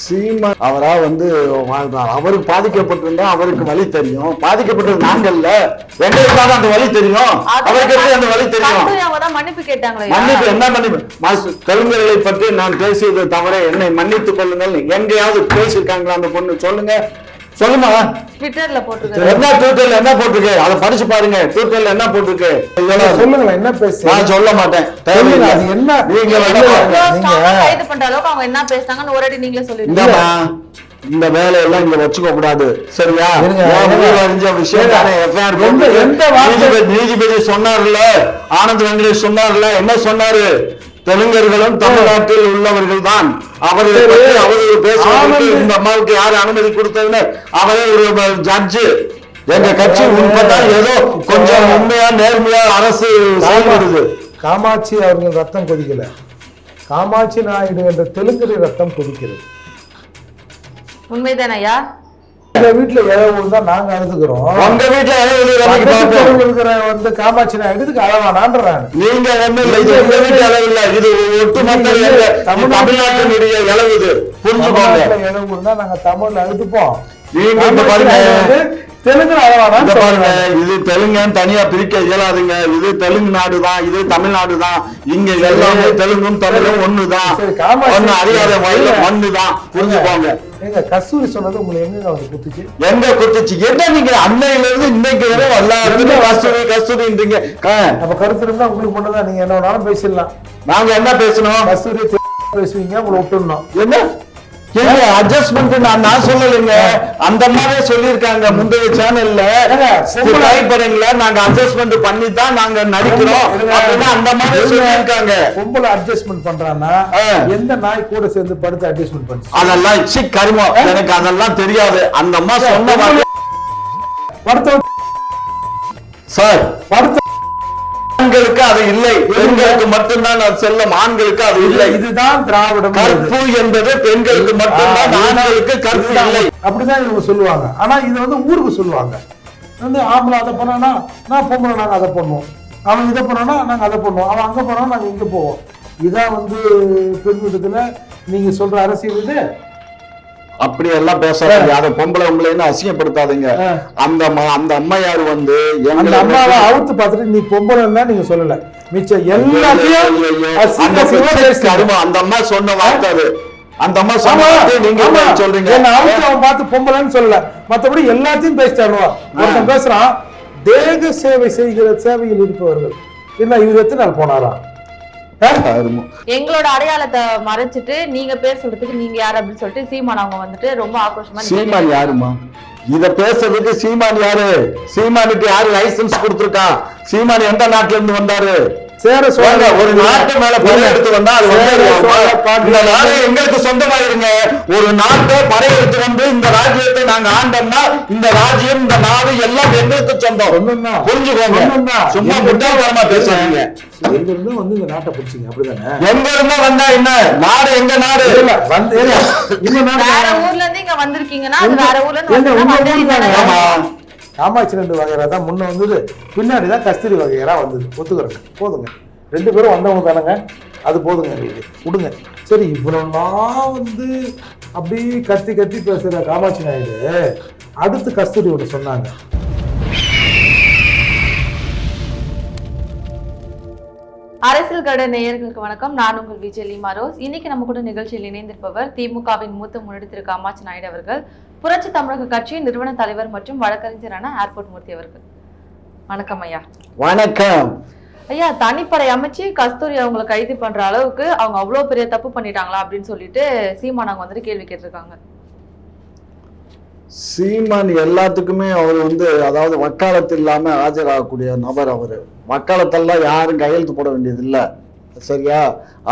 சீமான் அவரா வந்து வாழ்றார் அவருக்கு பாதிக்கப்பட்டிருந்தா அவருக்கு வழி தெரியும். பாதிக்கப்பட்டது நாங்கள்ல எங்களுக்காக அந்த வழி தெரியும். அவருக்கு எப்படி அந்த வழி தெரியும்? தான் மன்னிப்பு என்ன மன்னிப்பு? தெலுங்கர்களை பற்றி நான் பேசியது தவிர என்னை மன்னித்துக் கொள்ளுங்கள். எங்கேயாவது பேசியிருக்காங்களா அந்த பொண்ணு? சொல்லுங்க. சொல்லுமா? ட்விட்டர்ல போட்டிருக்காரு. என்ன ட்விட்டர்ல என்ன போட்டிருக்கு? அதை படிச்சு பாருங்க. ட்விட்டர்ல என்ன போட்டிருக்கு? இதெல்லாம் சொல்லுங்களேன் என்ன பேசு நான் சொல்ல மாட்டேன். சொல்லுங்க, தேவையில்லை. அது என்ன? நீங்க கைது பண்ற அளவுக்கு அவங்க என்ன பேசுனாங்கன்னு ஒரு நீங்களே சொல்லிடுங்க. இந்த வேலையெல்லாம் இங்க வச்சுக்க கூடாது. சரியா? அறிஞ்ச விஷயம் நீதிபதி சொன்னார்ல. ஆனந்த் வெங்கடேஷ் சொன்னார்ல. என்ன சொன்னாரு? தெலுங்கர்களும் தமிழ்நாட்டில் உள்ளவர்கள் தான் அவர்களை அவர்கள் பேசுவதற்கு இந்த அம்மாவுக்கு யாரு அனுமதி கொடுத்ததுன்னு அவரே ஒரு ஜட்ஜு எங்க கட்சி உண்மைதான் ஏதோ கொஞ்சம் உண்மையா நேர்மையா அரசு செயல்படுது. காமாட்சி அவர்கள் ரத்தம் கொதிக்கல. காமாட்சி நாயுடு என்ற தெலுங்கரி ரத்தம் கொதிக்கிறது. உண்மைதானே ஐயா எங்க வீட்டுல இழவு தான் நாங்க அழுதுகிறோம் உங்க வீட்டுல தெருவுல இருக்கிற வந்து காமாட்சி நாயுடுக்கு அழவானான்றான் நீங்க ஒண்ணும் இல்லை. இது உங்க வீட்டு அளவு இல்ல. இது ஒட்டுமொத்த தமிழ்நாட்டினுடைய அளவு இது. புரிஞ்சுக்கோங்க. இழவு இருந்தா நாங்க தமிழ்ல அழுதுப்போம் நீங்க பாருங்க. இந்த அழவானான்னு பாருங்க. இது தெலுங்குன்னு தனியா பிரிக்க இயலாதுங்க. இது தெலுங்கு நாடு தான் இது தமிழ்நாடு தான் இங்க எல்லாமே தெலுங்கும் தமிழும் ஒண்ணுதான். ஒண்ணு அறியாத இல்ல. ஒண்ணுதான் புரிஞ்சுக்கோங்க. கஸ்தூரி சொன்னது உங்களை எங்க குத்துச்சு? எங்க குத்துச்சு? என்ன நீங்க அன்னையில இருந்து இன்னைக்கு வரை எல்லாத்துக்கும் கஸ்தூரி கஸ்தூரின்றீங்க. அப்ப கருத்து இருந்தா உங்களுக்கு மட்டும்தான் நீங்க என்ன வேணாலும் பேசிடலாம். நாங்க என்ன பேசணும்? கஸ்தூரி பேசுவீங்க உங்களை விட்டுடணும். என்ன? ஏங்க அட்ஜஸ்ட்மெண்ட் நான் சொல்லலைங்க. அந்த மாதிரி சொல்லியிருக்காங்க முந்தைய சேனல்ல திரைப்படங்கள நாங்க அட்ஜஸ்ட்மெண்ட் பண்ணி தான் நாங்க நடிக்கிறோம் அந்த மாதிரி. சொல்லியிருக்காங்க. பொம்பளை அட்ஜஸ்ட்மெண்ட் பண்றான்னா ஆ. எந்த நாய் கூட சேர்ந்து படுத்து அட்ஜஸ்ட்மெண்ட் பண்ணுச்சு? அதெல்லாம் சி கருமம். எனக்கு அதெல்லாம் தெரியாது. அந்த அம்மா சொன்ன மாதிரி படுத்த சார். படுத்த ஆண்களுக்கு அது இல்லை. பெண்களுக்கு மட்டும்தான் அது செல்லும். ஆண்களுக்கு அது இல்லை. இதுதான் திராவிடம் கற்பு என்பது பெண்களுக்கு மட்டும்தான் ஆண்களுக்கு கற்பு இல்லை. அப்படிதான் இவங்க சொல்லுவாங்க. ஆனா இது வந்து ஊருக்கு சொல்லுவாங்க. வந்து ஆம்பளை அதை பண்ணானா நான் பொம்பளை நாங்க அதை பண்ணுவோம். அவன் இதை பண்ணானா நாங்க அதை பண்ணுவோம். அவன் அங்க போனா நாங்க இங்க போவோம். இதான் வந்து பெண் வீட்டத்துல நீங்க சொல்ற அரசியல் இது. அப்படி எல்லாம் பேசாதீங்க அதை பொம்பளை உங்களைன்னு அசிங்கப்படுத்தாதீங்க. அந்த அந்த அம்மையார் வந்து அந்த எங்களை அம்மாவை அவுத்து பார்த்துட்டு நீ பொம்பளைன்னா நீங்க சொல்லல. மிச்சம் எல்லாத்தையும் அந்த அம்மா சொன்ன வார்த்தை அது. அந்த அம்மா சொன்ன நீங்க சொல்றீங்க? என்னை அவுத்து அவன் பார்த்து பொம்பளைன்னு சொல்லல. மத்தபடி எல்லாத்தையும் பேசிட்டாருவா ஒருத்தன் பேசுறான் தேக சேவை செய்கிற சேவையில் இருப்பவர்கள். என்ன இவர் எத்தனை நாள் போனாரா. எங்களோட அடையாளத்தை மறைச்சிட்டு நீங்க பேர் சொல்றதுக்கு நீங்க யார் அப்படின்னு சொல்லிட்டு சீமான் அவங்க வந்துட்டு ரொம்ப ஆக்ரோஷமா சீமான் யாருமா இத பேசுறதுக்கு சீமான் யாரு? சீமானுக்கு யாரு லைசன்ஸ் கொடுத்திருக்கா? சீமான் எந்த நாட்டுல இருந்து வந்தாரு? சேர சோழ ஒரு நாட்டு மேல படையெடுத்து வந்தா அது இந்த நாடு எங்களுக்கு சொந்தமாயிருங்க. ஒரு நாட்டை படையெடுத்து வந்து இந்த ராஜ்யத்தை நாங்க ஆண்டோம்னா இந்த ராஜ்யம் இந்த நாடு எல்லாம் எங்களுக்கு சொந்தம். புரிஞ்சுக்கோங்க. சும்மா முட்டாள்தனமா பேசாதீங்க. எங்க இருந்து வந்து இந்த நாட்டை பிடிச்சிங்க? அப்படிதானே? எங்க இருந்தா வந்தா என்ன? நாடு எங்க நாடு? இல்ல, வந்து இல்ல, இந்த நாடு வேற ஊர்ல இருந்து இங்க வந்திருக்கீங்கன்னா வேற ஊர்ல இருந்து காமாட்சி ரெண்டு வகையரா தான். முன்ன வந்தது பின்னாடி தான் கஸ்தூரி வகையரா வந்தது. ஒத்துக்கிறேங்க போதுங்க. ரெண்டு பேரும் வந்தவங்க தானேங்க. அது போதுங்க எங்களுக்கு. விடுங்க. சரி இவ்வளவுலாம் வந்து அப்படி கத்தி கத்தி பேசுற காமாட்சி நாயுடு அடுத்து கஸ்தூரி ஒன்று சொன்னாங்க. அரசியல் கட நேயர்களுக்கு வணக்கம். நான் உங்கள் விஜய் லீமா ரோஸ் இன்னைக்கு நம்ம கூட நிகழ்ச்சியில் இணைந்திருப்பவர் திமுகவின் மூத்த முன்னெடுத்திரு காமாட்சி நாயுடு அவர்கள். புரட்சி தமிழக கட்சியின் நிறுவன தலைவர் மற்றும் வழக்கறிஞரான ஏர்போர்ட் மூர்த்தி அவர்கள். வணக்கம் ஐயா. வணக்கம். ஐயா தனிப்படை அமைச்சு கஸ்தூரி அவங்களை கைது பண்ற அளவுக்கு அவங்க அவ்வளவு பெரிய தப்பு பண்ணிட்டாங்களா அப்படின்னு சொல்லிட்டு சீமான் அவங்க வந்துட்டு கேள்வி கேட்டிருக்காங்க. சீமான் எல்லாத்துக்குமே அவர் வந்து அதாவது வக்காலத்து இல்லாம ஆஜராகக்கூடிய நபர் அவரு. வக்காலத்தெல்லாம் யாரும் கையெழுத்து போட வேண்டியது இல்ல சரியா?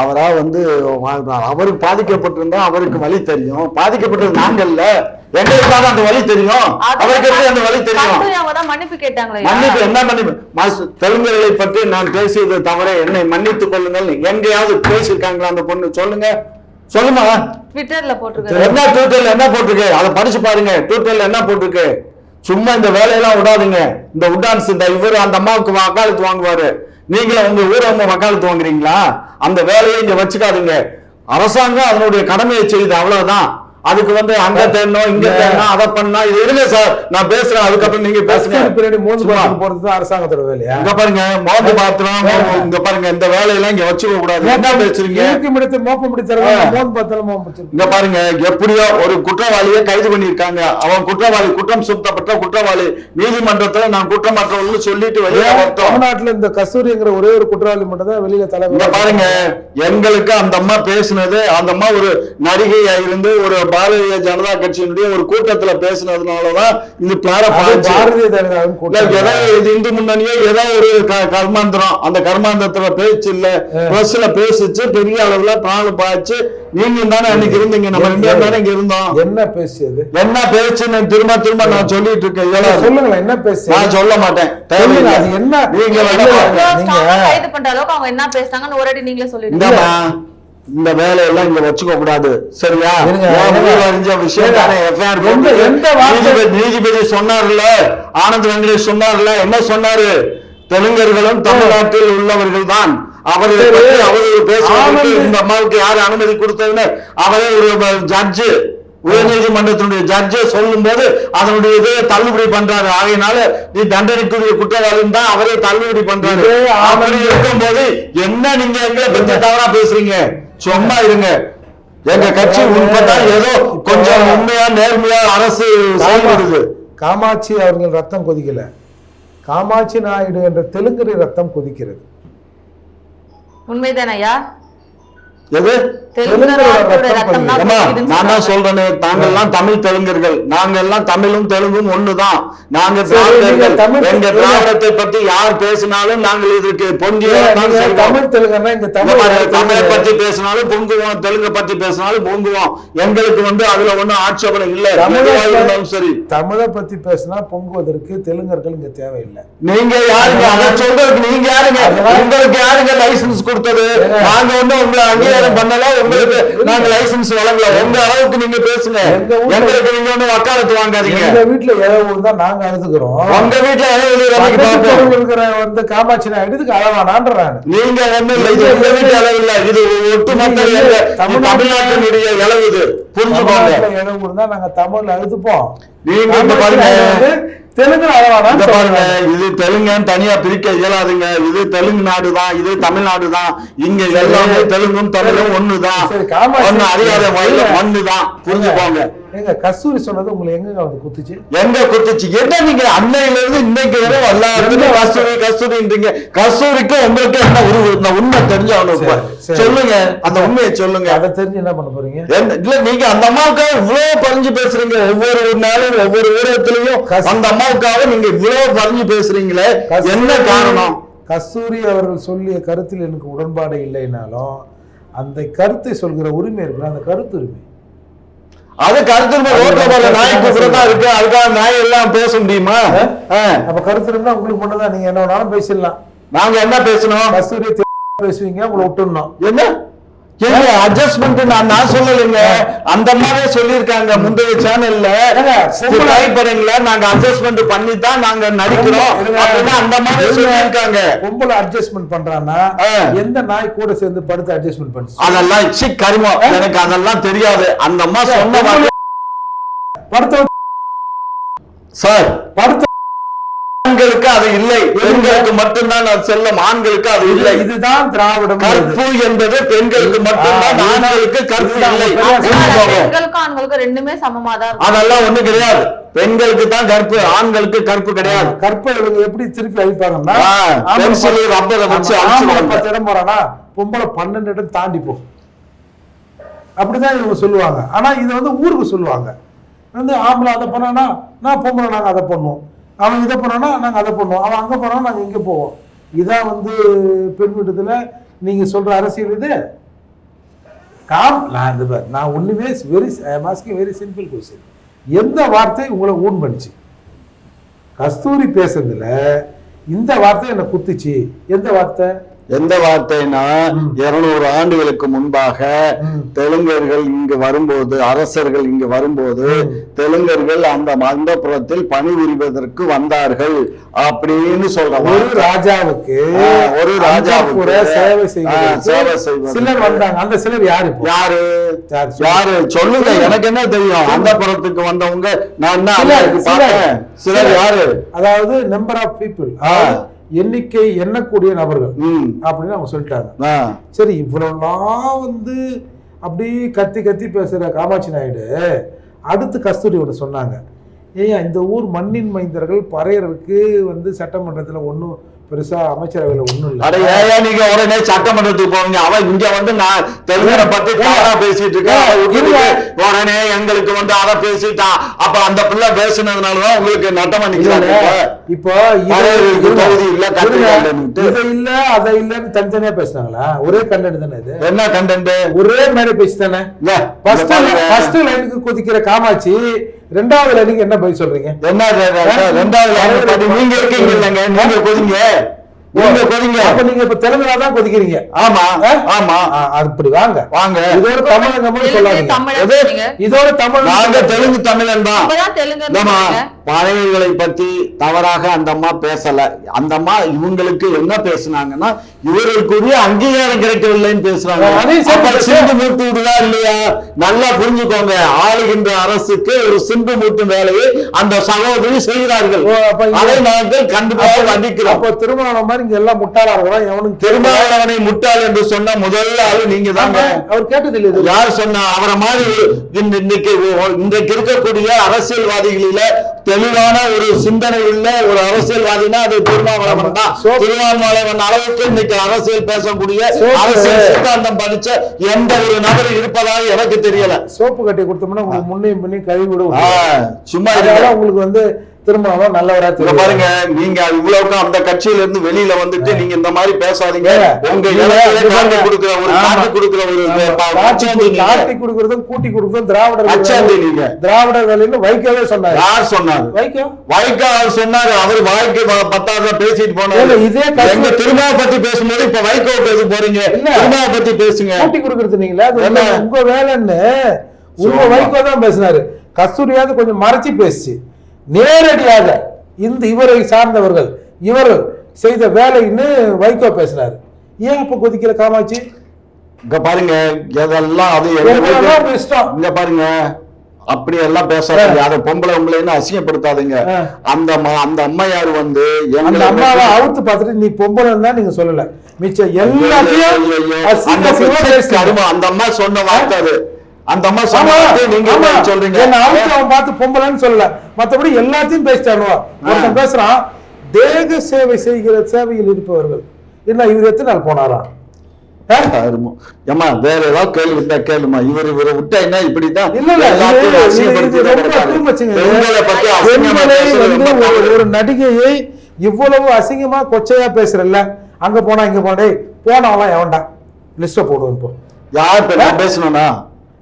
அவரா வந்து வாழ்றார் அவருக்கு பாதிக்கப்பட்டிருந்தா அவருக்கு வழி தெரியும். பாதிக்கப்பட்டது நாங்கள்ல எங்களுக்காக அந்த வழி தெரியும். அவருக்கு அந்த வழி தெரியும்? மன்னிப்பு கேட்டாங்களே. மன்னிப்பு என்ன மன்னிப்பு? தெலுங்கர்களை பற்றி நான் பேசியது தவிர என்னை மன்னித்துக் கொள்ளுங்கள். எங்கேயாவது பேசியிருக்காங்களா அந்த பொண்ணு? சொல்லுங்க. சொல்லுமா? ட்விட்டர்ல போட்டிருக்காரு. என்ன ட்விட்டர்ல என்ன போட்டிருக்கு? அதை படிச்சு பாருங்க. ட்விட்டர்ல என்ன போட்டிருக்கு? சும்மா இந்த வேலையெல்லாம் விடாதீங்க. இந்த உடான்ஸ் இந்த இவர் அந்த அம்மாவுக்கு வக்காலத்து வாங்குவாரு. நீங்களும் உங்க ஊரவங்க வக்காலத்து வாங்குறீங்களா அந்த வேலையை இங்க வச்சுக்காதீங்க. அரசாங்கம் அதனுடைய கடமையை செய்யுது அவ்வளவுதான். அதுக்கு வந்து அங்க தேடணும் இங்க தேடணும் அதை பண்ணா இது இருங்க சார். நான் பேசுறேன் அதுக்கப்புறம் நீங்க பேசுங்க. பின்னாடி மோந்து. பார்த்து போறது தான் அரசாங்கத்தோட வேலையா? இங்க பாருங்க மோந்து பாத்திரம் இங்க பாருங்க இந்த வேலையெல்லாம் இங்க வச்சுக்க கூடாது. என்ன பேசுறீங்க? இருக்கு முடித்து மோப்பம் முடித்தரவா மோந்து முடிச்சிருக்கு இங்க பாருங்க எப்படியோ ஒரு குற்றவாளியை கைது பண்ணிருக்காங்க அவன் குற்றவாளி குற்றம் சுத்தப்பட்ட குற்றவாளி. நீதிமன்றத்துல நான் குற்றமற்றவர்கள் சொல்லிட்டு வெளியே வரட்டும். தமிழ்நாட்டுல இந்த கஸ்தூரிங்கிற ஒரே ஒரு குற்றவாளி மட்டும் தான் வெளியில இங்க தலைவர் பாருங்க எங்களுக்கு அந்த அம்மா பேசுனது அந்த அம்மா ஒரு நடிகையா இருந்து ஒரு பாரதிய ஜனதா கட்சியினுடைய ஒரு கூட்டத்துல பேசுனதுனாலதான் இது பாரதிய ஏதோ இது இந்து முன்னணியோ ஏதோ ஒரு க- கர்மாந்திரம். அந்த கர்மாந்திரத்துல பேச்சு இல்ல. பிரஸ்ல பேசிச்சு பெரிய அளவுல பிராணம் பாய்ச்சு நீங்க தானே அன்னைக்கு இருந்தீங்க. நம்ம பேரும் தானே இங்க இருந்தோம். என்ன பேசியது? என்ன பேச்சுன்னு திரும்ப திரும்ப நான் சொல்லிட்டு இருக்கேன். சொல்லுங்களேன் என்ன பேசியது? நான் சொல்ல மாட்டேன். சொல்லுங்க தேவையில்லை. அது என்ன? நீங்க என்ன பேசுனாங்கன்னு ஒரு வாட்டி நீங்களே சொல்லிடுங்க. இந்த வேலையெல்லாம் இங்க வச்சுக்க கூடாது. சரியா? அறிஞ்ச விஷயம் நீதிபதி- சொன்னார்ல? ஆனந்த் வெங்கடேஷ் சொன்னார்ல? என்ன சொன்னாரு? தெலுங்கர்களும் தமிழ்நாட்டில் உள்ளவர்கள் தான் அவர்களை அவர்கள் ஆனந்த் இந்த அம்மாவுக்கு யார் அனுமதி கொடுத்ததுன்னு அவரே ஒரு ஜட்ஜு உயர்நீதிமன்றத்தினுடைய ஜட்ஜே சொல்லும் போது அதனுடைய இதை தள்ளுபடி பண்றாரு. ஆகையினால நீ தண்டனைக்குரிய குற்றவாளின்னு தான் அவரே தள்ளுபடி பண்றாரு. அப்படி இருக்கும்போது என்ன நீங்க எங்களை பத்தி தவறா பேசுறீங்க? சும்மா இருங்க. எங்க கட்சி உண்மைதான் ஏதோ கொஞ்சம் உண்மையா நேர்மையா அரசு செயல்படுது காமாட்சி அவர்கள் ரத்தம் கொதிக்கல. காமாட்சி நாயுடு என்ற தெலுங்கரி ரத்தம் கொதிக்கிறது. உண்மைதானே ஐயா எது? நான் தான் சொல்றாங்க. சொல்றேனே தாங்கெல்லாம் தமிழ் தெலுங்கர்கள். நாங்க எல்லாம் தமிழும் தெலுங்கும் ஒண்ணுதான். நாங்க எங்க தெலுங்கு- திராவிடத்தை பத்தி யார் பேசினாலும் நாங்கள் இதற்கு பொங்கிய நீங்க தமிழ் இந்த தமிழ் தெலுங்கு- பத்தி பேசினாலும் பொங்குவோம் தெலுங்க பத்தி பேசினாலும் பொங்குவோம். எங்களுக்கு வந்து அதுல ஒண்ணும் ஆட்சேபனை இல்ல. சரி. தமிழை பத்தி பேசினா பொங்குவதற்கு தெலுங்கர்கள் இங்க தேவையில்லை. நீங்க யாருங்க? அதை சொல்றதுக்கு நீங்க யாருங்க? உங்களுக்கு யாருங்க லைசன்ஸ் கொடுத்தது. நாங்க வந்து உங்களை அங்கீகாரம் பண்ணல. உங்களுக்கு. நாங்க லைசன்ஸ் வழங்கல. உங்க அளவுக்கு நீங்க பேசுங்க. எங்களுக்கு நீங்க ஒண்ணு வக்காலத்து வாங்காதீங்க. எங்க வீட்டுல ஏழு தான் நாங்க அழுதுகிறோம் உங்க வீட்டுல தெருவுல இருக்கிற வந்து காமாட்சி நாயுடு இதுக்கு அளவானான்ற நான். நீங்க ஒண்ணும் இல்ல இது உங்க வீட்டு அளவு இல்ல. இது ஒட்டுமொத்த தமிழ்நாட்டினுடைய அளவு இது. புரிஞ்சுக்கோங்க. இடம் இருந்தா நாங்க தமிழ்ல அழுதுப்போம். நீங்க பாருங்க. இங்க பாருங்க. இது தெலுங்குன்னு தனியா பிரிக்க இயலாதுங்க. இது தெலுங்கு நாடு தான் இது தமிழ்நாடு தான். இங்க எல்லாமே தெலுங்கும் தமிழும் ஒண்ணுதான். ஒண்ணு அறியாத இல்ல. ஒண்ணுதான் புரிஞ்சுக்கோங்க. ஏங்க கஸ்தூரி சொன்னது உங்களை எங்க வந்து குத்துச்சு? எங்க குத்துச்சு? என்ன நீங்க அன்னையில இருந்து இன்னைக்கு வரை எல்லாருமே கஸ்தூரி கஸ்தூரின்றீங்க. கஸ்தூரிக்கு உங்களுக்கு என்ன உருவு உண்மை தெரிஞ்சவனுக்கு சரி, சரி. சொல்லுங்க அந்த உண்மையை சொல்லுங்க. அதை தெரிஞ்சு என்ன பண்ண போறீங்க? என்ன- இல்ல நீங்க அந்த அம்மாவுக்காக இவ்வளவு பறிஞ்சு பேசுறீங்க. ஒவ்வொரு நாளும் ஒவ்வொரு ஊடகத்திலையும் அந்த அம்மாவுக்காக நீங்க இவ்வளவு பறிஞ்சு பேசுறீங்களே என்ன காரணம்? கஸ்தூரி அவர்கள் சொல்லிய கருத்தில் எனக்கு உடன்பாடு இல்லைனாலும் அந்த கருத்தை சொல்கிற உரிமை இருக்கு அந்த கருத்து உரிமை அது கருத்து ரோட்ல போற நாய் கூப்பிடதான் இருக்கு. அதுக்காக நாய் எல்லாம் பேச முடியுமா. அப்ப கருத்து இருந்தா உங்களுக்கு மட்டும்தான். நீங்க என்ன வேணாலும் பேசிடலாம். நாங்க என்ன பேசணும்? பேசுவீங்க உங்களை விட்டுடணும். என்ன? ஏங்க அட்ஜஸ்ட்மெண்ட் நான் நான் சொல்லலைங்க. அந்த மாதிரியே சொல்லியிருக்காங்க முந்தைய சேனல்ல திரைப்படங்கள நாங்க அட்ஜஸ்ட்மெண்ட் பண்ணி தான் நாங்க நடிக்கிறோம். அந்த மாதிரி. சொல்லியிருக்காங்க. பொம்பளை அட்ஜஸ்ட்மெண்ட் பண்றான்னா ஆ. எந்த நாய் கூட சேர்ந்து படுத்து அட்ஜஸ்ட்மெண்ட் பண்ணுச்சு அதெல்லாம் சி கருமம். எனக்கு அதெல்லாம் தெரியாது. அந்த அம்மா சொன்ன படுத்த சார். படுத்த அது இல்லை. பெண்களுக்கு மட்டும்தான் அது செல்லும். ஆண்களுக்கு அது இல்லை. இதுதான் திராவிடம் கற்பு என்பது பெண்களுக்கு மட்டும்தான் ஆண்களுக்கு கற்பு இல்லை. பெண்களுக்கும் ஆண்களுக்கும் ரெண்டுமே சமமா தான் அதெல்லாம் ஒண்ணு கிடையாது. பெண்களுக்கு தான் கற்பு ஆண்களுக்கு கற்பு கிடையாது. கற்பை இவங்க எப்படி திருப்பி அழிப்பாங்கன்னா rubber அ வச்சு பத்து இடம் போறானா பொம்பளை பன்னெண்டு இடம் தாண்டி போ அப்படிதான் இவங்க சொல்லுவாங்க. ஆனா இது வந்து ஊருக்கு சொல்லுவாங்க. வந்து ஆம்பளை அதை பண்ணானா நான் பொம்பளை நாங்க அதை பண்ணுவோம். அவன் இதை பண்ணோன்னா நாங்கள் அதை பண்ணுவோம். அவன் அங்கே போனா நாங்கள் இங்கே போவோம். இதான் வந்து பெண் வீட்டத்துல நீங்கள் சொல்கிற அரசியல் இது? காம் நான் இந்த நான் ஒன்றுமே very masking very simple question எந்த வார்த்தை உங்களை ஊன் பண்ணுச்சு? கஸ்தூரி பேசுறதுல இந்த வார்த்தை என்னை குத்துச்சு. எந்த வார்த்தை? எந்த வார்த்தைனா இருநூறு ஆண்டுகளுக்கு முன்பாக. தெலுங்கர்கள் இங்கு வரும்போது அரசர்கள் இங்கு வரும்போது தெலுங்கர்கள் அந்த மந்தபுரத்தில் பணிபுரிவதற்கு வந்தார்கள் அப்படின்னு சொல்ற ஒரு. ராஜாவுக்கு ஒரு ராஜாவுக்கு சேவை செய்வதற்கு. சிலர் வந்தாங்க அந்த சிலர் யாரு? யாரு யார் சொல்லுங்க. எனக்கு என்ன தெரியும் அந்த புறத்துக்கு வந்தவங்க நான் என்ன சிலர். யாரு அதாவது நம்பர் ஆஃப் பீப்புள். எண்ணிக்கை எண்ணக்கூடிய நபர்கள். அப்படின்னு அவங்க சொல்லிட்டாங்க. சரி இவ்வளவுலாம் வந்து அப்படி கத்தி கத்தி பேசுற காமாட்சி நாயுடு அடுத்து கஸ்தூரி ஒன்று சொன்னாங்க. ஏன் இந்த ஊர் மண்ணின் மைந்தர்கள் பறையருக்கு வந்து சட்டமன்றத்துல ஒன்றும் பெருசா அமைச்சரவையில் அட இல்லை ஏன் நீங்க உடனே சட்டமன்றத்துக்கு போவீங்க. அவன் இங்க வந்து நான் தெலுங்கரை பத்தி தவறா பேசிட்டு இருக்கேன் உடனே எங்களுக்கு வந்து அதை பேசிட்டான் அப்ப அந்த பிள்ளை பேசுனதுனாலதான் உங்களுக்கு நட்டம் அடிக்கிறாங்க இப்போ தொகுதி இல்ல. இது இல்ல அதை இல்லன்னு தனித்தனியா பேசுனாங்களா? ஒரே கண்டென்ட் தானே இது? என்ன கண்டென்ட் ஒரே மாதிரி பேசி தானே ஃபர்ஸ்ட் லைனுக்கு கொதிக்கிற காமாட்சி ரெண்டாவது லைனுக்கு என்ன பதில் சொல்றீங்க? ரெண்டாவது நீங்க இருக்கீங்க இல்லைங்க. நீங்க கொதிங்க. நீங்க கொதிங்க. அப்ப நீங்க இப்ப தெலுங்குல தான் கொதிக்கிறீங்க. ஆமா? ஆமா. அப்படி வாங்க. வாங்க. இதோட சொல்லாதீங்க? சொன்னீங்க. இதோட தமிழ் நாங்க தெலுங்கு தமிழன் தான். பழையர்களை பத்தி தவறாக அந்த அம்மா பேசல. அந்த அம்மா இவங்களுக்கு என்ன பேசுனாங்கன்னா இவர்களுக்குரிய அங்கீகாரம் கிடைக்கவில்லைன்னு பேசுறாங்க. சிந்து மூட்டு விடுதா இல்லையா? நல்லா புரிஞ்சுக்கோங்க. ஆளுகின்ற அரசுக்கு ஒரு சிந்து மூட்டு வேலையை அந்த சகோதரி செய்கிறார்கள். அதை நாங்கள் கண்டிப்பாக கண்டிக்கிறோம் அப்ப திருமணம் மாதிரி இங்க எல்லாம் முட்டாளா இருக்கிறோம் எவனுக்கு திருமாவளவனை முட்டாள் என்று சொன்ன முதல் ஆளு நீங்க தான். அவர் கேட்டது இல்ல யார் சொன்னா? அவரை மாதிரி இன்னைக்கு இன்றைக்கு இருக்கக்கூடிய அரசியல்வாதிகளில தெளிவான ஒரு சிந்தனை உள்ள ஒரு அரசியல்வாதினா அது திருமாவளவன் தான். திருமாவளவன் அளவுக்கு இன்னைக்கு அரசியல் பேசக்கூடிய அரசியல் சித்தாந்தம் படிச்ச எந்த ஒரு நபர் இருப்பதாக எனக்கு தெரியல. சோப்பு கட்டி கொடுத்தோம்னா உங்களுக்கு முன்னையும் பின்னையும் கழுவி விட ஆ, சும்மா. உங்களுக்கு வந்து திருமணம் நல்லவரா தெரியும் பாருங்க நீங்க இவ்வளவுக்கு அந்த கட்சியில இருந்து வெளியில வந்துட்டு நீங்க இந்த மாதிரி பேசாதீங்க. உங்க. கொடுக்கிற ஒரு. காட்டி கொடுக்கிற ஒரு கொடுக்கறதும் கூட்டி கொடுக்கறதும் திராவிடர் அச்சாந்தி நீங்க. திராவிடர் வேலைன்னு வைக்கவே சொன்னாரு. யார் சொன்னாரு? வைக்கோ வைகோ அவர் சொன்னாரு அவர் வாழ்க்கை பத்தாவது பேசிட்டு போனாரு. இதே எங்க திருமாவை பத்தி பேசும்போது இப்ப வைகோ பேச போறீங்க. திருமாவை பத்தி பேசுங்க. கூட்டி கொடுக்கறது நீங்களா? உங்க- வேலைன்னு. உங்க. வைகோ தான் பேசினாரு. கஸ்தூரியாவது கொஞ்சம் மறைச்சு பேசுச்சு. நேரடியாக இந்த இவரை சார்ந்தவர்கள் இவர் செய்த வேலைன்னு வைகோ பேசினாரு ஏன் அப்ப கொதிக்கிற காமாட்சி? இங்க பாருங்க எதெல்லாம் அது எங்க இஷ்டம் இங்க பாருங்க அப்படி எல்லாம் பேசாதீங்க அதை பொம்பளை உங்களைன்னு அசிங்கப்படுத்தாதீங்க. அந்த அந்த அம்மையார் வந்து அந்த எங்களை அம்மாவை அவுத்து பார்த்துட்டு நீ பொம்பளைன்னு தான் நீங்க சொல்லல. மிச்சம் எல்லாத்தையும் அந்த அம்மா சொன்ன வார்த்தை அது. அந்த அம்மா ஆமா, சொன்ன வார்த்தை நீங்க சொல்றீங்க? என்னை அவுத்து அவன் பார்த்து பொம்பளைன்னு சொல்லல. மத்தபடி எல்லாத்தையும் பேசிட்டானுவா ஒருத்தன் பேசுறான் தேக சேவை செய்கிற சேவையில் இருப்பவர்கள். என்ன இவர் எத்தனை நாள் போனாரா. ஏம்மா வேற ஏதாவது கேள்வி இருந்தா கேளுமா இவர் இவரை விட்டா என்ன இப்படிதான் இல்ல ஒரு- நடிகையை இவ்வளவு அசிங்கமா கொச்சையா பேசுறல்ல? அங்க போனா இங்க போனா போனவன் எவன்டா? லிஸ்ட போடுவோம் இப்போ. யார் பேசணும்னா?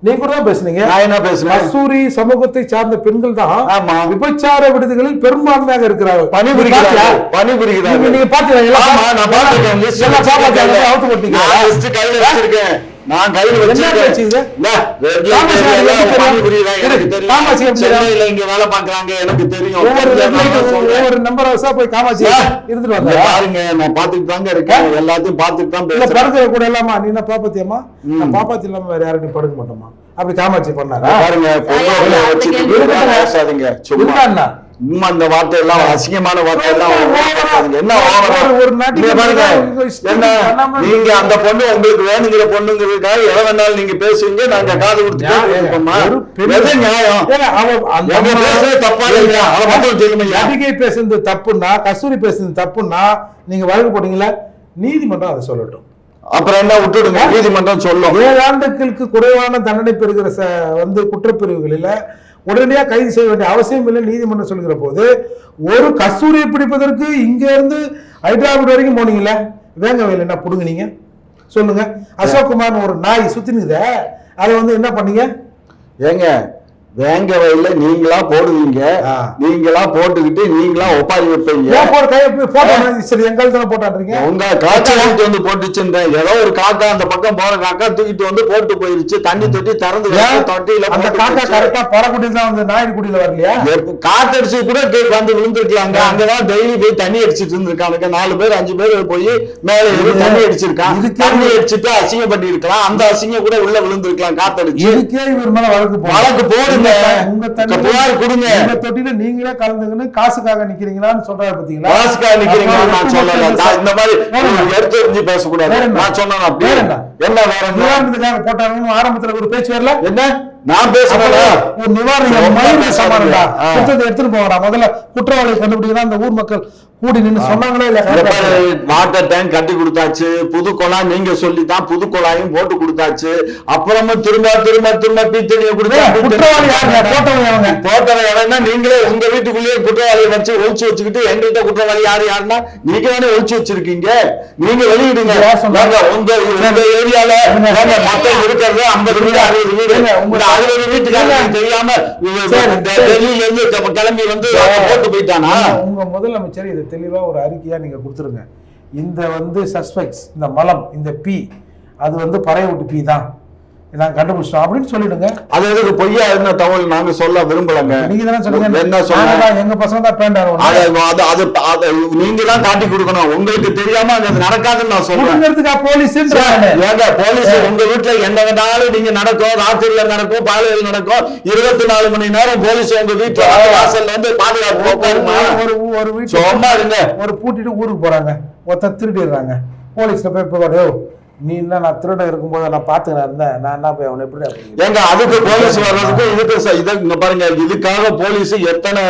நீ கூட தான் பேசுனீங்க. நான் என்ன பேசுனேன்? கஸ்தூரி சமூகத்தை சார்ந்த பெண்கள் தான் ஆமா. விபச்சார விடுதிகளில் பெரும்பான்மையாக இருக்கிறார்கள். பணிபுரிகிறார்கள் பணிபுரிகிறார்கள் நீங்க- பாத்தீங்களா? நான் பாத்துட்டேன் லிஸ்ட் எல்லாம் அவுத்து போட்டீங்க. நான் லிஸ்ட் கையில வச்சிருக்கேன். நான் கையில என்ன வச்சிருக்கேன். இங்க வேலை பாக்குறாங்க எனக்கு தெரியும். ஒவ்வொரு நம்பர் ஹவுஸா போய் காமாட்சி இருந்துட்டு இங்க வந்தா பாருங்க. நான் பாத்துட்டு தாங்க இருக்கேன். எல்லாத்தையும் பாத்துட்டு தான் படுக்கிற கூட இல்லாமா நீ என்ன பாப்பாத்தியம்மா. நான் பாப்பாத்தி இல்லாம வேற யாரும் படுக்க மாட்டோமா? அப்படி காமாட்சி பண்ணாரா? பாருங்க. சும்மா அந்த வார்த்தை எல்லாம் அசிங்கமான வார்த்தை எல்லாம். என்ன நீங்க அந்த பொண்ணு உங்களுக்கு வேணுங்கிற பொண்ணுங்கிறதுக்காக எதை வேணாலும் நீங்க பேசுவீங்க நாங்க காது கொடுத்து நியாயம். தப்பா. நடிகை பேசுறது தப்புன்னா கஸ்தூரி பேசுறது தப்புன்னா நீங்க வழக்கு போட்டீங்களா நீதிமன்றம் அதை சொல்லட்டும். அப்புறம் என்ன விட்டுடுங்க நீதிமன்றம் சொல்லும். ஏழு ஆண்டுகளுக்கு குறைவான தண்டனை பெறுகிற வந்து குற்றப்பிரிவுகளில் உடனடியாக கைது செய்ய வேண்டிய அவசியம் இல்லை நீதிமன்றம் சொல்கிற போது ஒரு கஸ்தூரியை பிடிப்பதற்கு இங்க இருந்து ஹைதராபாத் வரைக்கும் போனீங்களே வேங்க வேலை என்ன புடுங்குனீங்க சொல்லுங்க. அசோக் குமார்னு ஒரு நாய் சுத்தினுக்குதே அதை வந்து என்ன பண்ணீங்க? ஏங்க வேங்க வயல்ல நீங்களா போடுவீங்க. நீங்களா போட்டுக்கிட்டு நீங்களா ஒப்பாரி வைப்பீங்க. சரி எங்கள் தானே உங்க காக்கா தூக்கிட்டு வந்து போட்டுச்சுன்றேன். ஏதோ ஒரு காக்கா அந்த பக்கம் போற காக்கா தூக்கிட்டு வந்து போட்டு போயிருச்சு. தண்ணி தொட்டி திறந்து? தொட்டியில அந்த காக்கா. கரெக்டா பறக்குட்டி தான் வந்து நாயுடுகுடியில வரலையா? காத்தடிச்சு கூட வந்து விழுந்திருக்கலாங்க அங்கதான் டெய்லி போய் தண்ணி அடிச்சிட்டு இருந்திருக்கானுங்க நாலு பேர் அஞ்சு பேர் போய் மேல தண்ணி அடிச்சிருக்கான். தண்ணி அடிச்சுட்டு அசிங்கப்பட்டு இருக்கலாம் அந்த அசிங்கம் கூட உள்ள விழுந்திருக்கலாம் காத்தடிச்சு. இதுக்கே இவர் மேல வழக்கு. வழக்கு போடுங்க. புகார் கொடுங்க. உங்க தொட்டில நீங்களே கலந்துக்கின்னு காசுக்காக நிக்கிறீங்களான்னு சொல்றாரு பாத்தீங்களா? வாஸ்கா நிக்கிறீங்களா? நான் சொல்லல. இந்த மாதிரி? எடுத்து பேசக்கூடாது? நான் சொன்னேன் அப்படி. வேற என்ன? வேற? போட்டாங்கன்னு ஆரம்பத்துல ஒரு பேச்சு வரல? என்ன? நான் பேசுறேன் ஒரு நிவாரணம் எடுத்துட்டு போங்கடா. முதல்ல குற்றவாளியை கண்டுபிடிக்கணும் அந்த ஊர் மக்கள் கூடி நின்னு சொன்னாங்களே இல்ல வாட்டர் டேங்க் கட்டி கொடுத்தாச்சு. புது குழாய் நீங்க சொல்லித்தான் புது குழாயும் போட்டு கொடுத்தாச்சு. அப்புறமும் திரும்ப திரும்ப திரும்ப பீத்தனியை கொடுத்தா குற்றவாளி? போட்டவங்க எவன்னா நீங்களே உங்க வீட்டுக்குள்ளேயே குற்றவாளியை வச்சு ஒழிச்சு வச்சுக்கிட்டு எங்கள்கிட்ட குற்றவாளி யாரு யாருன்னா நீங்க தானே ஒழிச்சு வச்சிருக்கீங்க. நீங்க வெளியிடுங்க. உங்க உங்க ஏரியால மக்கள் இருக்கிறது ஐம்பது வீடு அறுபது வீடு. உங்க- அறுபது வீட்டுக்காரங்க தெரியாம. டெல்லியில இருந்து கிளம்பி வந்து போட்டு போயிட்டானா? உங்க முதலமைச்சர் இதை தெளிவா ஒரு அறிக்கையா நீங்க கொடுத்துருங்க. இந்த வந்து சஸ்பெக்ட்ஸ் இந்த மலம் இந்த பி அது வந்து பறையவுட்டு பி தான். நாங்க கண்டுபிடிச்சோம் அப்படின்னு சொல்லிடுங்க. அது எதுக்கு? பொய்யா இருந்த தகவல் நாங்க சொல்ல விரும்பலங்க. நீங்க தானே சொன்னீங்க? என்ன தான், எங்க பசங்க தான் பேண்ட் அது அது அது நீங்க தான் காட்டி கொடுக்கணும். உங்களுக்கு தெரியாம அது நடக்காதுன்னு நான் சொல்றேன். போலீஸ்ன்றாங்க ஏங்க போலீஸ் உங்க வீட்டுல என்ன வேணாலும் நீங்க நடக்கும் ராத்திரில நடக்கும் பாலையில் நடக்கும் இருபத்தி நாலு மணி நேரம் போலீஸ் உங்க வீட்டுல வந்து வாசல்ல வந்து பாதுகாப்பு ஒரு ஒரு வீட்டு சும்மா இருங்க. ஒரு பூட்டிட்டு ஊருக்கு போறாங்க. ஒருத்தன் திருடிடுறாங்க. போலீஸ்ல போய் இப்போ நீ என்ன நான் திருட இருக்கும்போது நான் பாத்துக்கிறேன் இருந்தேன். நான் என்ன போய் அவனை எப்படி ஏங்க அதுக்கு போலீஸ் வர்றதுக்கு இதுக்கு இத இங்க பாருங்க இதுக்காக போலீஸ் எத்தனை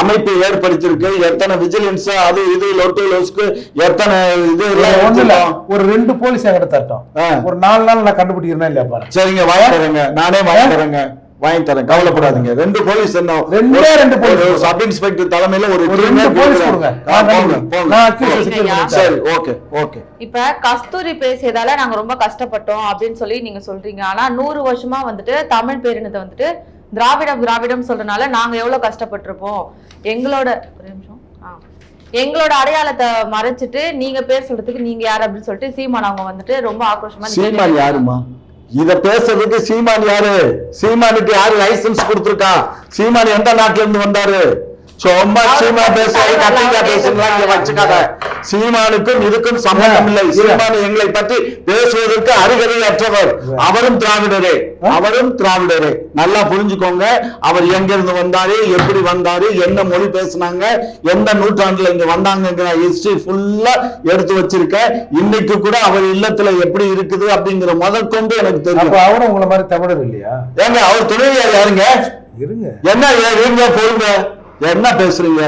அமைப்பு ஏற்படுத்தியிருக்கு எத்தனை விஜிலன்ஸ் அது இது லொட்டு லொஸ்க்கு எத்தனை இது ஒண்ணு இல்ல. ஒரு ரெண்டு போலீஸ் என்கிட்ட தட்டும். ஒரு நாலு நாள் நான் கண்டுபிடிக்கிறேன்னா இல்லையா பாரு. சரிங்க வாங்கி தரேங்க. நானே வாங்கி தரேங்க. வாங்கி தரேன். கவலைப்படாதீங்க. ரெண்டு போலீஸ் என்ன? ரெண்டே ரெண்டு. ஒரு சப் இன்ஸ்பெக்டர் தலைமையில ஒரு ரெண்டு கொடுக்குறேன். கொடுங்க. சரி ஓகே ஓகே. இப்ப கஸ்தூரி பேசியதால நாங்க ரொம்ப கஷ்டப்பட்டோம் அப்படின்னு சொல்லி நீங்க சொல்றீங்க. ஆனா நூறு வருஷமா வந்துட்டு தமிழ் பேரினத்தை வந்துட்டு திராவிடம் திராவிடம் சொல்றதுனால நாங்க எவ்வளவு கஷ்டப்பட்டிருப்போம். எங்களோட ஒரு நிமிஷம். எங்களோட அடையாளத்தை மறைச்சிட்டு நீங்க பேர் சொல்றதுக்கு நீங்க யாரு அப்படின்னு சொல்லிட்டு சீமான் அவங்க வந்துட்டு ரொம்ப ஆக்ரோஷமா சீமான். யாருமா இத பேசுறதுக்கு சீமான் யாரு? சீமானுக்கு யாரு லைசன்ஸ் கொடுத்திருக்கா? சீமான் எந்த நாட்டுல இருந்து வந்தாரு? சும்மா சீமா பேசுறது கத்திரிக்கா பேசுறதுலாம் இங்க வச்சுக்காத. சீமானுக்கும் இதுக்கும் சம்பந்தம் இல்லை. சீமான் எங்களை பற்றி பேசுவதற்கு அருகதை அற்றவர் அவரும் திராவிடரே. அவரும் திராவிடரே. நல்லா புரிஞ்சுக்கோங்க. அவர் எங்க இருந்து வந்தாரு எப்படி வந்தாரு என்ன மொழி பேசுனாங்க எந்த நூற்றாண்டுல இங்க வந்தாங்கிற ஹிஸ்டரி ஃபுல்லா எடுத்து வச்சிருக்கேன் இன்னைக்கு கூட அவர் இல்லத்துல எப்படி இருக்குது அப்படிங்கிற முதற்கொண்டு எனக்கு தெரியும். அவரும் உங்களை மாதிரி தமிழர் இல்லையா? ஏங்க அவர் துணைவியார் யாருங்க? இருங்க. என்ன இருங்க போருங்க என்ன பேசுறீங்க?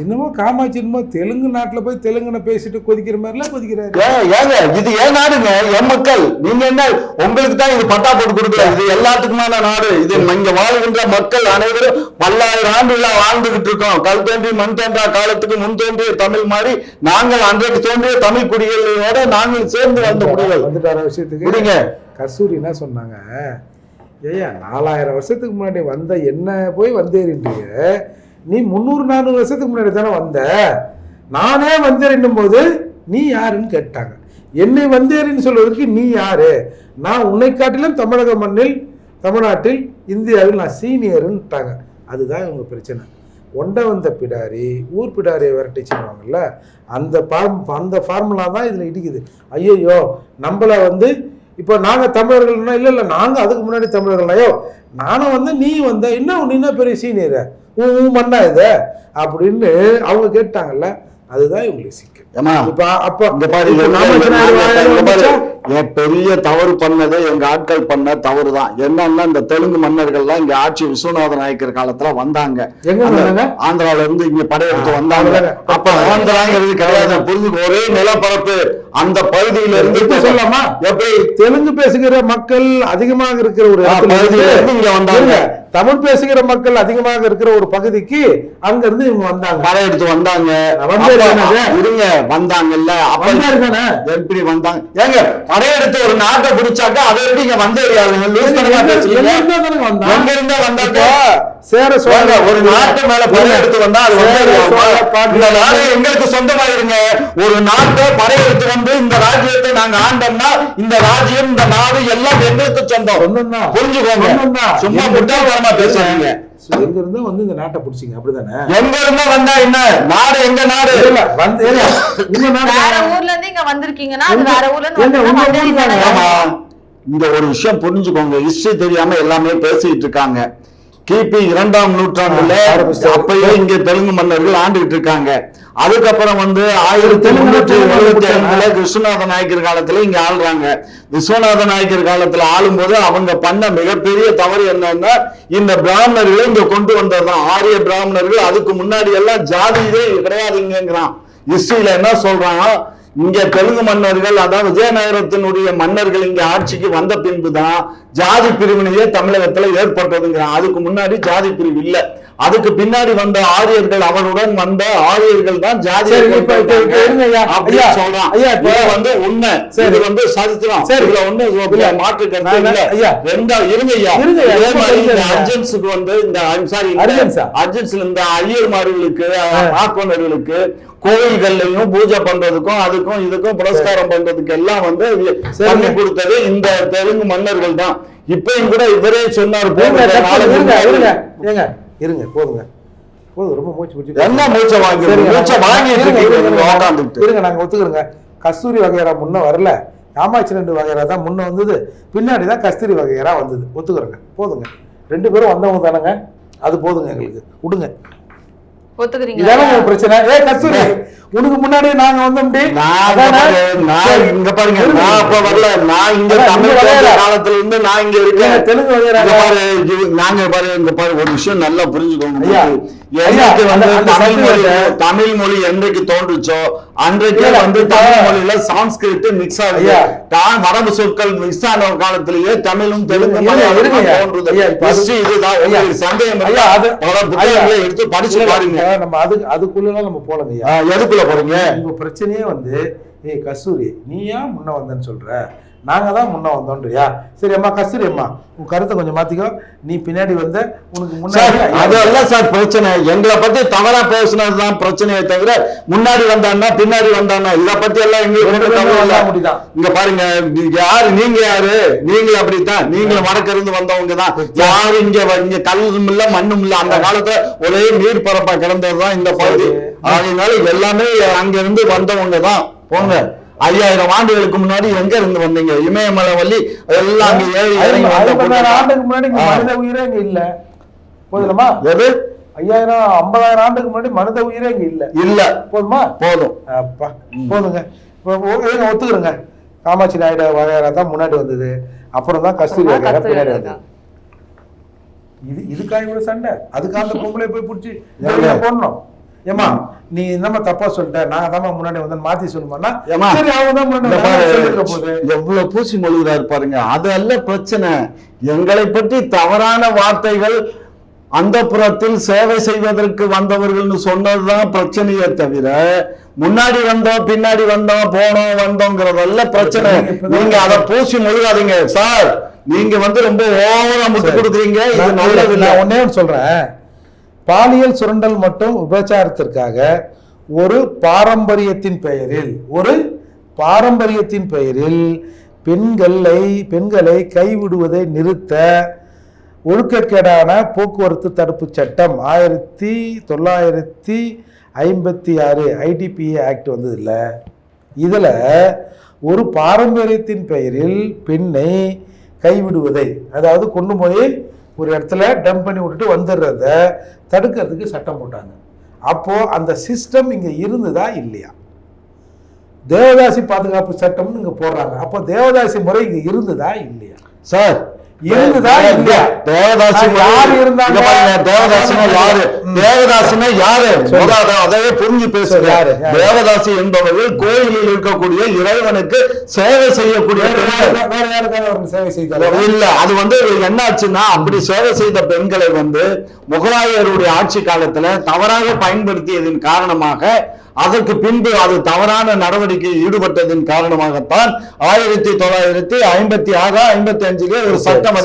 என்னமோ காமாட்சி என்னமோ தெலுங்கு நாட்டுல போய் தெலுங்குன பேசிட்டு கொதிக்கிற மாதிரிலாம் கொதிக்கிறாரு. ஏங்க இது ஏன் நாடுங்க? என் மக்கள்? நீங்க என்ன உங்களுக்கு தான் இது பட்டா போட்டு கொடுக்கல இது எல்லாத்துக்குமான நாடு. இது இங்க வாழ்கின்ற மக்கள் அனைவரும் பல்லாயிரம் ஆண்டுகளா வாழ்ந்துகிட்டு இருக்கோம். கல் தோன்றி மண் தோன்றா காலத்துக்கு முன் தோன்றிய தமிழ் மாதிரி நாங்கள் அன்றைக்கு தோன்றிய தமிழ் குடிகளோட நாங்கள் சேர்ந்து வந்த குடிகள். வந்துட்டார விஷயத்துக்கு? குடிங்க. கஸ்தூரி என்ன சொன்னாங்க? ஏய்யா நாலாயிரம் வருஷத்துக்கு முன்னாடி வந்த என்ன போய் வந்தேறின்றீங்க? நீ முந்நூறு நானூறு வருஷத்துக்கு முன்னாடி தானே வந்த. நானே வந்தேன்னும் போது நீ யாருன்னு கேட்டாங்க. என்னை வந்தேன்னு சொல்வதற்கு நீ யாரு? நான் உன்னை காட்டிலும் தமிழக மண்ணில் தமிழ்நாட்டில் இந்தியாவில் நான் சீனியருன்ட்டாங்க அதுதான் இவங்க பிரச்சனை. ஒண்ட வந்த பிடாரி ஊர் பிடாரியை விரட்டிச்சுருவாங்கல்ல அந்த ஃபார்ம் அந்த ஃபார்முலா தான் இதில் இடிக்குது. ஐயையோ நம்மள வந்து இப்போ நாங்கள் தமிழர்கள்னா இல்லை இல்லை நாங்கள் அதுக்கு முன்னாடி தமிழர்கள்னாயோ நானும் வந்து நீ வந்த என்ன ஒன்று என்ன பெரிய சீனியர். உன் மண்ணா இது? அப்படின்னு அவங்க கேட்டாங்கல்ல அதுதான் இவங்களுக்கு சிக்கல் பெரிய தவறு பண்ணது எங்க ஆட்கள் பண்ண தவறு தான் என்னன்னா இந்த தெலுங்கு மன்னர்கள்லாம் இங்க ஆட்சி விஸ்வநாத நாயக்கர் காலத்துல வந்தாங்க? ஆந்திரால இருந்து இங்க படையெடுத்து வந்தாங்க. அப்ப ஆந்திராங்கிறது கிடையாது. புரிஞ்சு ஒரே நிலப்பரப்பு. அந்த பகுதியில இருந்து சொல்லலாமா? எப்படி தெலுங்கு பேசுகிற மக்கள் அதிகமாக இருக்கிற ஒரு பகுதியில இருந்து இங்க வந்தாங்க. இருங்க. தமிழ் பேசுகிற மக்கள் அதிகமாக இருக்கிற ஒரு பகுதிக்கு அங்க இருந்து இவங்க வந்தாங்க வந்தாங்க வந்தாரு அப்ப- தானே? இருங்க வந்தாங்கல்ல? எப்படி வந்தாங்க ஏங்க படையெடுத்து ஒரு நாட்டை பிடிச்சாக்கா அதை எப்படி இங்க வந்த எங்க வந்தாங்க சேர ஏங்க, ஒரு நாட்டு மேல வந்தா அது வந்து பாண்டிய இந்த நாடு எங்களுக்கு சொந்தமாயிருங்க ஒரு நாட்டை படையெடுத்து வந்து இந்த ராஜ்யத்தை நாங்க ஆண்டோம்னா இந்த ராஜ்யம் இந்த நாடு எல்லாம் எங்களுக்கு சொந்தம். புரிஞ்சுக்கோங்க. சும்மா எங்க முட்டாள்தனமா பேசாதீங்க. எங்க இருந்தா வந்து இந்த நாட்டை பிடிச்சிங்க அப்படிதானே? எங்க இருந்தா வந்தா என்ன? நாடு எங்க நாடு? இல்ல, வந்து வேற? ஊர்ல இருந்து இங்க வந்திருக்கீங்கன்னா அது வேற ஊர்ல இருந்து இந்த ஒரு விஷயம் புரிஞ்சுக்கோங்க. ஹிஸ்டரி தெரியாம எல்லாமே பேசிட்டு இருக்காங்க. கிபி இரண்டாம் நூற்றாண்டுல. அப்பயே இங்க தெலுங்கு மன்னர்கள் ஆண்டுகிட்டு இருக்காங்க. அதுக்கப்புறம் வந்து ஆயிரத்தி முன்னூற்றி எழுபத்தி. ஐந்துல விஸ்வநாத நாயக்கர் காலத்துல இங்க ஆள்றாங்க. விஸ்வநாத நாயக்கர் காலத்துல ஆளும்போது அவங்க பண்ண மிகப்பெரிய தவறு என்னன்னா இந்த பிராமணர்களை இங்க கொண்டு வந்ததுதான். ஆரிய பிராமணர்கள் அதுக்கு முன்னாடி எல்லாம் ஜாதியே கிடையாதுங்கிறான். ஹிஸ்டரியில என்ன சொல்றாங்க இங்க தெலுங்கு மன்னர்கள் அதாவது விஜயநகரத்தினுடைய மன்னர்கள் இங்க ஆட்சிக்கு வந்த பின்புதான் ஜாதி பிரிவினையே தமிழகத்துல ஏற்பட்டதுங்கிறான். அதுக்கு முன்னாடி ஜாதி பிரிவு இல்ல. அதுக்கு பின்னாடி வந்த ஆரியர்கள் அவருடன் வந்த ஆரியர்கள் தான் இது வந்து உண்மை. இது வந்து சரித்திரம் சரி. இதுல ஒண்ணு. மாற்று. ரெண்டா இருங்க ஐயா இருங்க ஐயா, இதே இப்ப மாதிரி இந்த சொல்லுங்க. அர்ஜென்ஸுக்கு வந்து இந்த சாரி அர்ஜென்ஸா? அர்ஜென்ஸ்ல இந்த ஐயர்மார்களுக்கு ஆக்கோனர்களுக்கு கோயில்கள்லயும் பூஜை பண்றதுக்கும் அதுக்கும் இதுக்கும் புரஸ்காரம் பண்றதுக்கு எல்லாம் வந்து. பண்ணி கொடுத்தது இந்த தெலுங்கு மன்னர்கள் தான் இப்பயும் கூட இவரே சொன்னார் இருங்க, போதுங்க. போதும், ரொம்ப மூச்சு பிடிச்சு என்ன மூச்சை வாங்கி மூச்சை வாங்கிட்டு இருங்க, இருக்கீங்க இருங்க, நீங்க இருங்க. உக்காந்துட்டு இருங்க நாங்க ஒத்துக்கிறோங்க. கஸ்தூரி வகையரா முன்ன வரல. காமாட்சி ரெண்டு வகையரா தான் முன்ன வந்தது. பின்னாடி தான் கஸ்தூரி வகையரா வந்தது. ஒத்துக்கிறோங்க. போதுங்க. ரெண்டு பேரும் வந்தவங்க தானங்க. அது போதுங்க எங்களுக்கு. விடுங்க. பிரச்சனை? ஏ கஸ்தூரி உனக்கு முன்னாடி நாங்க வந்தோம்டி நான் இங்க பாருங்க. நான் அப்ப வரல. நான் இங்க தமிழ். காலத்துல இருந்து நான் இங்க இருக்கேன். தெலுங்கு இங்க பாரு நாங்க பாரு இங்க பாரு ஒரு விஷயம் நல்லா புரிஞ்சுக்கோங்க. என்னைக்கு வந்து தமிழ் மொழி சத்தியத்தை- தமிழ் மொழி என்றைக்கு தோன்றுச்சோ அன்றைக்கே வந்து தமிழ் மொழியில சான்ஸ்கிரிட் மிக்ஸ் ஆகுது. தான் மரபு சொற்கள் மிக்ஸ் ஆன காலத்திலேயே தமிழும் தெலுங்கு. தோன்றுது. இதுதான். சந்தேகம் எடுத்து படிச்சு பாருங்க. நம்ம அது அதுக்குள்ளலாம் நம்ம போலங்க எதுக்குள்ள போறீங்க? உங்க பிரச்சனையே வந்து ஏய் கஸ்தூரி நீ ஏன் முன்ன வந்தேன்னு சொல்ற? நாங்க தான் முன்ன வந்தோன்றியா? சரி அம்மா கஸ்தூரி அம்மா உன் கருத்தை கொஞ்சம் மாத்திக்கோ. நீ பின்னாடி வந்த உனக்கு முன்னாடி அதெல்லாம் சார் பிரச்சனை. எங்களை பத்தி தவறா பேசுனதுதான் பிரச்சனையே தவிர முன்னாடி வந்தான்னா பின்னாடி வந்தான்னா இத பத்தி எல்லாம் எங்களுக்கு முடிதான். இங்க பாருங்க யாரு? நீங்க யாரு? நீங்களும் அப்படித்தான். நீங்களும் வடக்கிருந்து வந்தவங்க தான் யாரு இங்க இங்க கல்லும் இல்ல மண்ணும் இல்ல. அந்த காலத்துல ஒரே நீர் பரப்பா கிடந்ததுதான் இந்த பகுதி. அதனால எல்லாமே அங்க இருந்து வந்தவங்க தான் போங்க. ஐயாயிரம் ஆண்டுகளுக்கு முன்னாடி எங்க இருந்து வந்தீங்க? இமயமலை வள்ளி எல்லாம் அங்க ஏறி இறங்கி வந்த ஆண்டுக்கு முன்னாடி. மனித உயிரே இங்க இல்ல. போதுமா? எது? ஐயாயிரம் ஐம்பதாயிரம் ஆண்டுக்கு முன்னாடி மனித உயிரே இங்க இல்ல. இல்ல. போதுமா? போதும். அப்பா போதுங்க. இப்போ ஒத்துக்கிறேங்க. காமாட்சி நாயுடு வகையரா தான் முன்னாடி வந்தது. அப்புறம் தான் கஸ்தூரி வகையரா பின்னாடி. வந்தது. இது இதுக்காக இவ்வளவு சண்டை? அதுக்கு அந்த பொம்பளை போய் பிடிச்சி? போடணும். ஏமா நீ என்னம்மா தப்பா சொல்லிட்ட? நான் தான் முன்னாடி வந்தேன் மாத்தி சொல்லுமானா எவ்வளவு பூசி மொழிகிறார் பாருங்க. அது அல்ல பிரச்சனை. எங்களை பற்றி தவறான வார்த்தைகள் அந்த புறத்தில் சேவை செய்வதற்கு வந்தவர்கள்னு சொன்னதுதான் பிரச்சனையே தவிர முன்னாடி வந்தோம் பின்னாடி வந்தோம் போனோம் வந்தோங்கிறதல்ல பிரச்சனை. நீங்க அதை பூசி மொழிகாதீங்க. சார் நீங்க வந்து ரொம்ப ஓவரா முட்டு. கொடுக்குறீங்க. இது நல்லது இல்ல. ஒன்று சொல்றேன். பாலியல் சுரண்டல் மற்றும் விபச்சாரத்திற்காக ஒரு பாரம்பரியத்தின் பெயரில் ஒரு பாரம்பரியத்தின் பெயரில் பெண்களை பெண்களை கைவிடுவதை நிறுத்த ஒழுக்கக்கேடான போக்குவரத்து தடுப்பு சட்டம் ஆயிரத்தி தொள்ளாயிரத்தி ஐம்பத்தி ஆறு ஐடிபிஏ ஆக்ட் வந்தது இல்லை இதில் ஒரு பாரம்பரியத்தின் பெயரில் பெண்ணை கைவிடுவதை அதாவது கொண்டு போய் ஒரு இடத்துல டம்ப் பண்ணி விட்டுட்டு வந்துடுறத தடுக்கிறதுக்கு சட்டம் போட்டாங்க. அப்போது அந்த சிஸ்டம் இங்கே இருந்ததா இல்லையா? தேவதாசி பாதுகாப்பு சட்டம்னு இங்கே போடுறாங்க. அப்போ தேவதாசி முறை இங்கே இருந்ததா இல்லையா? சார் தேவதாசி என்பவர்கள் கோயிலில் இருக்கக்கூடிய இறைவனுக்கு சேவை செய்யக்கூடிய இல்ல அது வந்து என்னாச்சுன்னா அப்படி சேவை செய்த பெண்களை வந்து முகலாயருடைய ஆட்சி காலத்துல தவறாக பயன்படுத்தியதின் காரணமாக அதற்கு பின்பு அது தவறான நடவடிக்கையில் ஈடுபட்டதின் காரணமாகத்தான் ஆயிரத்தி தொள்ளாயிரத்தி ஐம்பத்தி ஆறு ஐம்பத்தி அஞ்சுல ஒரு சட்டம்.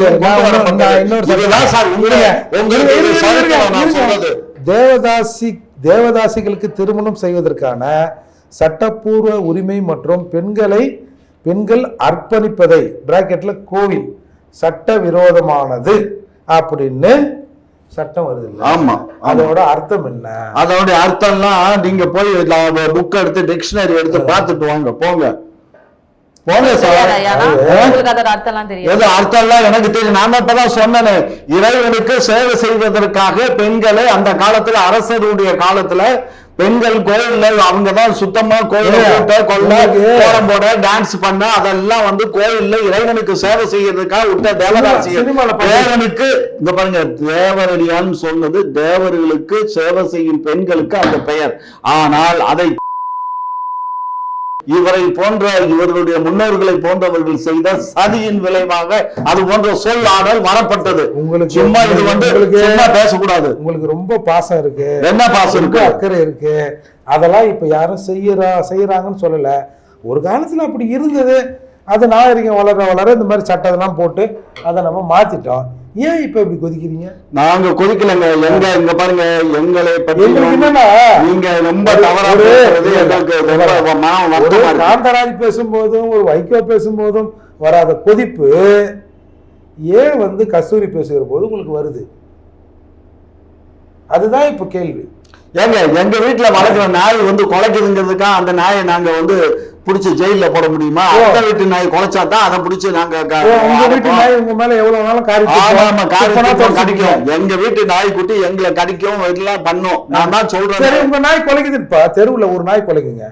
தேவதாசி தேவதாசிகளுக்கு திருமணம் செய்வதற்கான சட்டப்பூர்வ உரிமை மற்றும் பெண்களை பெண்கள் அர்ப்பணிப்பதை பிராக்கெட்ல கோவில் சட்டவிரோதமானது அப்படின்னு சட்டம் வருது ஆமா. அதோட அர்த்தம் என்ன? அதோட அர்த்தம்லாம் நீங்க போய் புக் எடுத்து டிக்ஷனரி எடுத்து பார்த்துட்டு வாங்க போங்க. போங்க சார். அர்த்தம்லாம் தெரியும் எது அர்த்தம் எல்லாம் எனக்கு தெரியும். நான் இப்பதான் சொன்னேனே. இறைவனுக்கு சேவை செய்வதற்காக பெண்களை அந்த காலத்துல அரசருடைய காலத்துல பெண்கள் கோயில்ல அவங்க தான் சுத்தமா கோயில கூட்ட கொள்ள கோலம் போட டான்ஸ் பண்ண அதெல்லாம் வந்து கோயில்ல இறைவனுக்கு சேவை செய்யறதுக்காக விட்ட பாத்து- தேவனுக்கு இந்த பாருங்க தேவரடியான்னு சொன்னது தேவர்களுக்கு சேவை செய்யும் பெண்களுக்கு அந்த பெயர். ஆனால் அதை இவரை போன்ற இவர்களுடைய முன்னோர்களை போன்றவர்கள் செய்த சதியின் விளைவாக அது போன்ற சொல் ஆடல் வரப்பட்டது. உங்களுக்கு சும்மா இது வந்து உங்களுக்கு சும்மா பேசக்கூடாது. உங்களுக்கு ரொம்ப பாசம் இருக்கு. என்ன பாசம் இருக்கு? அக்கறை இருக்கு. அதெல்லாம் இப்ப யாரும் செய்யறா செய்யறாங்கன்னு சொல்லல. ஒரு காலத்துல அப்படி இருந்தது. அது நாகரிகம் வளர வளர இந்த மாதிரி சட்டத்தெல்லாம் போட்டு அதை நம்ம மாத்திட்டோம். ஏன் இப்ப இப்படி கொதிக்கிறீங்க? நாங்க கொதிக்கலங்க. எங்க இங்க பாருங்க எங்களை பத்தி நீங்க ரொம்ப ஒரு- தவறா ஒரு- பேசுறது எங்களுக்கு ரொம்ப மனம் ஒரு வருத்தமா இருக்கு. காந்தராஜ் பேசும்போதும் ஒரு வைகோ பேசும்போதும் வராத கொதிப்பு ஏன் வந்து கஸ்தூரி பேசுகிற போது உங்களுக்கு வருது? அதுதான் இப்ப கேள்வி. ஏங்க எங்க வீட்டுல வளர்க்குற நாய் வந்து குலைக்குதுங்கிறதுக்கா அந்த நாயை நாங்க வந்து புடிச்சு ஜெயில போட முடியுமா. அந்த வீட்டு நாய் குலைச்சா தான் அதை புடிச்சு நாங்க உங்க வீட்டு. நாய் உங்க மேல எவ்வளவு நாளும் கடிக்கும். எங்க வீட்டு நாய்க்குட்டி எங்களை கடிக்கும் எல்லாம் பண்ணும். நான் தான் சொல்றேன். உங்க நாய் குலைக்குதுப்பா. தெருவுல ஒரு நாய் குலைக்குங்க.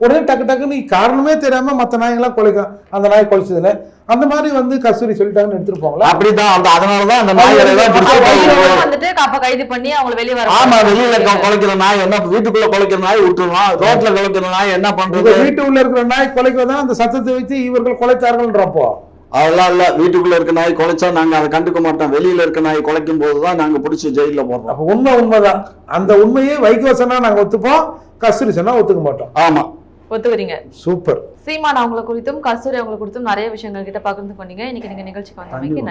உடனே டக்கு டக்குன்னு காரணமே தெரியாம மத்த நாய்ங்கெல்லாம் குலைக்கும் அந்த நாய் குலைச்சதுல. அந்த மாதிரி வந்து கஸ்தூரி சொல்லிட்டாங்கன்னு எடுத்துட்டு போங்களா அப்படிதான் அந்த அதனாலதான் அந்த தான் கையில- வந்துட்டு அப்ப கைது பண்ணி அவங்களை வெளியே வர ஆமா வெளியில குலைக்கிற நாய் என்ன வீட்டுக்குள்ள குலைக்கிற நாய் விட்டுருவான் ரோட்ல குலைக்கிற நாய் என்ன பண்றது? வீட்டு உள்ள இருக்கிற நாய் குலைக்குவதான் அந்த சத்தத்தை வைத்து இவர்கள் குலைத்தார்கள்ன்றப்போ. அதெல்லாம் இல்ல. வீட்டுக்குள்ள இருக்க நாய் குலைச்சா நாங்க அதை கண்டுக்க மாட்டோம். வெளியில இருக்க நாய் குலைக்கும் போதுதான் நாங்க பிடிச்சி ஜெயில போடுறோம். அப்ப உண்மை உண்மைதான். அந்த உண்மையை வைகோ சொன்னா நாங்க ஒத்துப்போம். கஸ்தூரி சொன்னா ஒத்துக்க மாட்டோம். ஆமா. ஒத்துக்கிறீங்க சூப்பர். சீமான் அவங்களை குறித்தும் கஸ்தூரி அவங்களை குறித்தும் நிறைய விஷயங்கள் கிட்ட பகிர்ந்து கொண்டீங்க. இன்னைக்கு நீங்க நிகழ்ச்சிக்கு வந்தமைக்கு நன்றி.